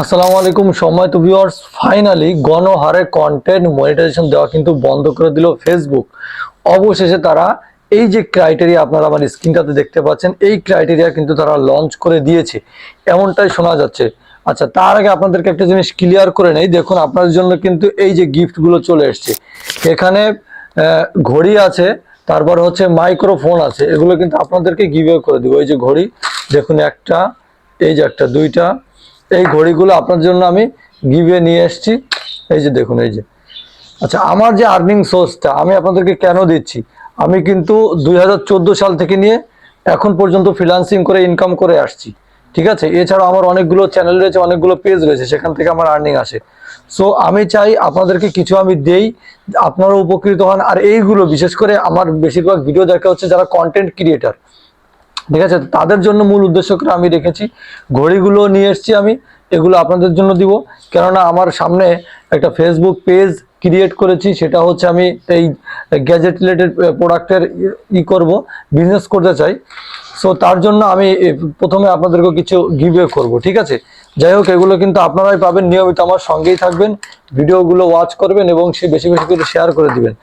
আসসালামু আলাইকুম সময় তো ভিউয়ার্স ফাইনালি গণহারে কন্টেন্ট মনিটাইজেশন দেওয়া কিন্তু বন্ধ করে দিল ফেসবুক অবশেষে তারা এই যে ক্রাইটেরিয়া আপনারা আমার স্ক্রিনটাতে দেখতে পাচ্ছেন, এই ক্রাইটেরিয়া কিন্তু তারা লঞ্চ করে দিয়েছে। এমনটাই শোনা যাচ্ছে। আচ্ছা তার আগে আপনাদেরকে একটা জিনিস ক্লিয়ার করে নেই। দেখুন আপনাদের জন্য কিন্তু এই যে গিফটগুলো চলে এসছে। এখানে ঘড়ি আছে, তারপর হচ্ছে মাইক্রোফোন আছে। এগুলো কিন্তু আপনাদেরকে গিভে করে দিব। এই যে ঘড়ি, দেখুন একটা, এই যে একটা, দুইটা এই ঘড়িগুলো আপনার জন্য আমি গিভে নিয়ে এসেছি। এই যে দেখুন, এই যে। আচ্ছা আমার যে আর্নিং সোর্সটা আমি আপনাদেরকে কেন দিচ্ছি? আমি কিন্তু দু হাজার চোদ্দ সাল থেকে নিয়ে এখন পর্যন্ত ফ্রিলান্সিং করে ইনকাম করে আসছি। ঠিক আছে? এছাড়াও আমার অনেকগুলো চ্যানেল রয়েছে, অনেকগুলো পেজ রয়েছে, সেখান থেকে আমার আর্নিং আসে। সো আমি চাই আপনাদেরকে কিছু আমি দেই, আপনারা উপকৃত হন। আর এইগুলো, বিশেষ করে আমার বেশিরভাগ ভিডিও দেখা হচ্ছে যারা কন্টেন্ট ক্রিয়েটার ঠিক আছে? তাদের জন্য মূল উদ্দেশ্য করে আমি রেখেছি। ঘড়িগুলো নিয়ে এসেছি আমি। এগুলো আপনাদের জন্য দিব। কেননা আমার সামনে একটা ফেসবুক পেজ ক্রিয়েট করেছি। সেটা হচ্ছে আমি এই গ্যাজেট রিলেটেড প্রোডাক্টের ই করব বিজনেস করতে চাই। সো তার জন্য আমি প্রথমে আপনাদেরকে কিছু গিভওয়ে করব, ঠিক আছে? যাই হোক, এগুলো কিন্তু আপনারাই পাবেন। নিয়মিত আমার সঙ্গেই থাকবেন। ভিডিওগুলো ওয়াচ করবেন এবং সে বেশি বেশি করে শেয়ার করে দিবেন।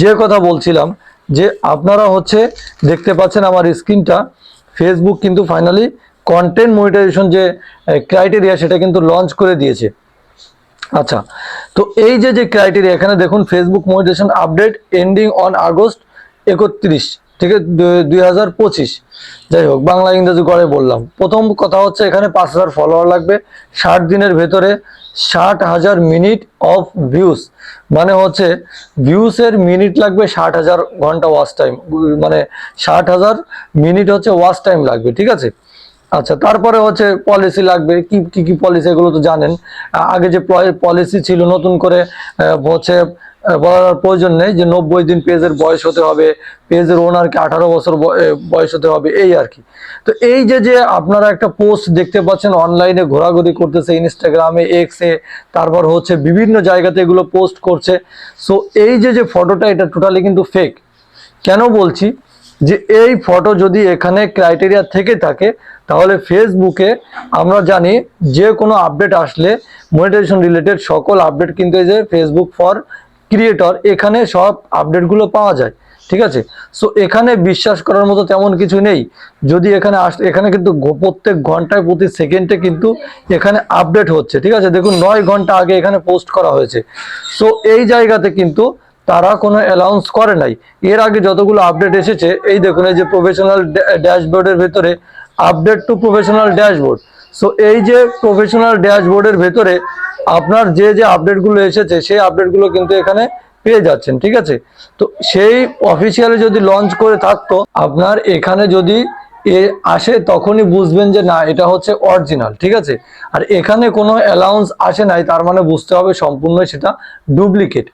যে কথা বলছিলাম, যে আপনারা হচ্ছে দেখতে পাচ্ছেন আমার স্ক্রিনটা ফেসবুক কিন্তু ফাইনালি কন্টেন্ট মনিটাইজেশন যে ক্রাইটেরিয়া সেটা কিন্তু লঞ্চ করে দিয়েছে। আচ্ছা তো এই যে যে ক্রাইটেরিয়া এখানে দেখুন Facebook monetization update ending on August একত্রিশ। থেকে দুই হাজার পঁচিশ। যাই হোক, বাংলা, ইংরেজি করে বললাম। প্রথম কথা হচ্ছে এখানে পাঁচ হাজার ফলোয়ার লাগবে। ষাট দিনের ভেতরে ষাট হাজার মিনিট অফ ভিউজ মানে হচ্ছে ভিউসের মিনিট লাগবে ষাট হাজার ঘণ্টা ওয়াচ টাইম মানে ষাট হাজার মিনিট হচ্ছে ওয়াচ টাইম লাগবে, ঠিক আছে? আচ্ছা তারপরে হচ্ছে পলিসি লাগবে। কি কি কি পলিসি এগুলো তো জানেন। আগে যে পলিসি ছিল নতুন করে হচ্ছে বলার প্রয়োজন নেই যে নব্বই দিন পেজের বয়স হতে হবে, পেজের ওনারকে আঠারো বছর বয়স হতে হবে, এই আর কি। তো এই যে যে আপনারা একটা পোস্ট দেখতে পাচ্ছেন অনলাইনে ঘোরাঘুরি করতেছে ইনস্টাগ্রামে এক্সে তারপর হচ্ছে বিভিন্ন জায়গাতে এগুলো পোস্ট করছে। সো এই যে যে ফটোটা এটা টোটালি কিন্তু ফেক কেন বলছি? যে এই ফটো যদি এখানে ক্রাইটেরিয়া থেকে থাকে, তাহলে ফেসবুকে আমরা জানি যে কোনো আপডেট আসলে মনিটাইজেশন রিলেটেড সকল আপডেট কিন্তু এই যে ফেসবুক ফর ক্রিয়েটর এখানে সব আপডেটগুলো পাওয়া যায়, ঠিক আছে? সো এখানে বিশ্বাস করার মতো তেমন কিছু নেই। যদি এখানে আস, এখানে কিন্তু প্রত্যেক ঘন্টায়, প্রতি সেকেন্ডে কিন্তু এখানে আপডেট হচ্ছে, ঠিক আছে? দেখুন, নয় ঘণ্টা আগে এখানে পোস্ট করা হয়েছে। সো এই জায়গাতে কিন্তু তারা কোনো অ্যালাউন্স করে নাই। এর আগে যতগুলো আপডেট এসেছে, এই দেখুন, এই যে প্রফেশনাল ড্যাশবোর্ডের ভেতরে update to professional dashboard so এই যে প্রফেশনাল ড্যাশবোর্ডের ভেতরে আপনার যে যে আপডেটগুলো এসেছে, সেই আপডেটগুলো কিন্তু এখানে পেয়ে যাচ্ছেন, ঠিক আছে? তো সেই অফিসিয়ালি যদি লঞ্চ করে থাকতো, আপনার এখানে যদি এ আসে, তখনই বুঝবেন যে না, এটা হচ্ছে অরিজিনাল ঠিক আছে? আর এখানে কোনো অ্যালাউন্স আসে নাই, তার মানে বুঝতে হবে সম্পূর্ণ সেটা ডুপ্লিকেট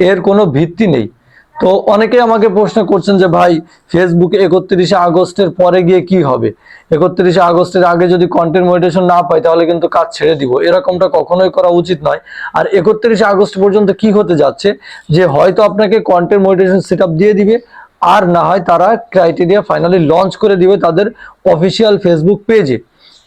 এর কোনো ভিত্তি নেই। তো অনেকেই আমাকে প্রশ্ন করছেন যে ভাই ফেসবুকে একত্রিশে আগস্টের পরে গিয়ে কি হবে? একত্রিশে আগস্টের আগে যদি কন্টেন্ট মনিটেশন না পাই, তাহলে কিন্তু কাজ ছেড়ে দিব। এরকমটা কখনোই করা উচিত নয়। আর একত্রিশে আগস্ট পর্যন্ত কি হতে যাচ্ছে? যে হয়তো আপনাকে কন্টেন্ট মনিটেশন সেট দিয়ে দিবে, আর না হয় তারা ক্রাইটেরিয়া ফাইনালি লঞ্চ করে দিবে তাদের অফিসিয়াল ফেসবুক পেজে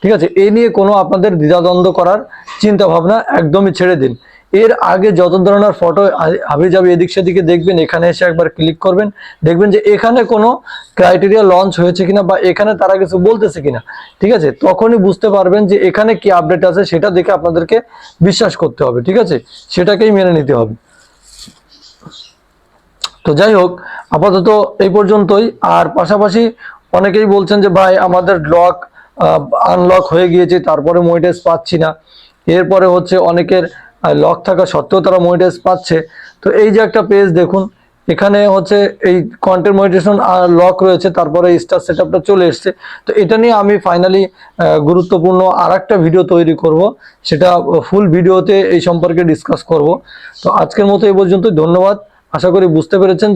ঠিক আছে? এ নিয়ে কোনো আপনাদের দ্বিধাদ্বন্দ্ব করার চিন্তা ভাবনা একদমই ছেড়ে দিন। এর আগে যত ধরনের ফটো হাবি যাবে এদিক সেদিকে দেখবেন, এখানে এসে একবার ক্লিক করবেন, দেখবেন যে এখানে কোনো ক্রাইটেরিয়া লঞ্চ হয়েছে কিনা বা এখানে তারা কিছু বলতেছে কিনা। ঠিক আছে? তখনই বুঝতে পারবেন যে এখানে কি আপডেট আছে, সেটা দেখে আপনাদেরকে বিশ্বাস করতে হবে, ঠিক আছে? সেটাকেই মেনে নিতে হবে। তো যাই হোক, আপাতত এই পর্যন্তই। আর পাশাপাশি অনেকেই বলছেন যে, ভাই, আমাদের লক আনলক হয়ে গিয়েছে, তারপরে মনিটাইজ পাচ্ছি না। এরপরে হচ্ছে অনেকের লক থাকা সত্ত্বেও তারা মনিটাইজ পাচ্ছে। তো এই যে একটা পেজ দেখুন, এখানে হচ্ছে এই কন্টেন্ট মনিটেশন লক রয়েছে, তারপরে স্টার সেটআপটা চলে এসছে। তো এটা নিয়ে আমি ফাইনালি গুরুত্বপূর্ণ আর একটা ভিডিও তৈরি করব, সেটা ফুল ভিডিওতে এই সম্পর্কে ডিসকাস করব। তো আজকের মতো এই পর্যন্ত ধন্যবাদ। আশা করি বুঝতে পেরেছেন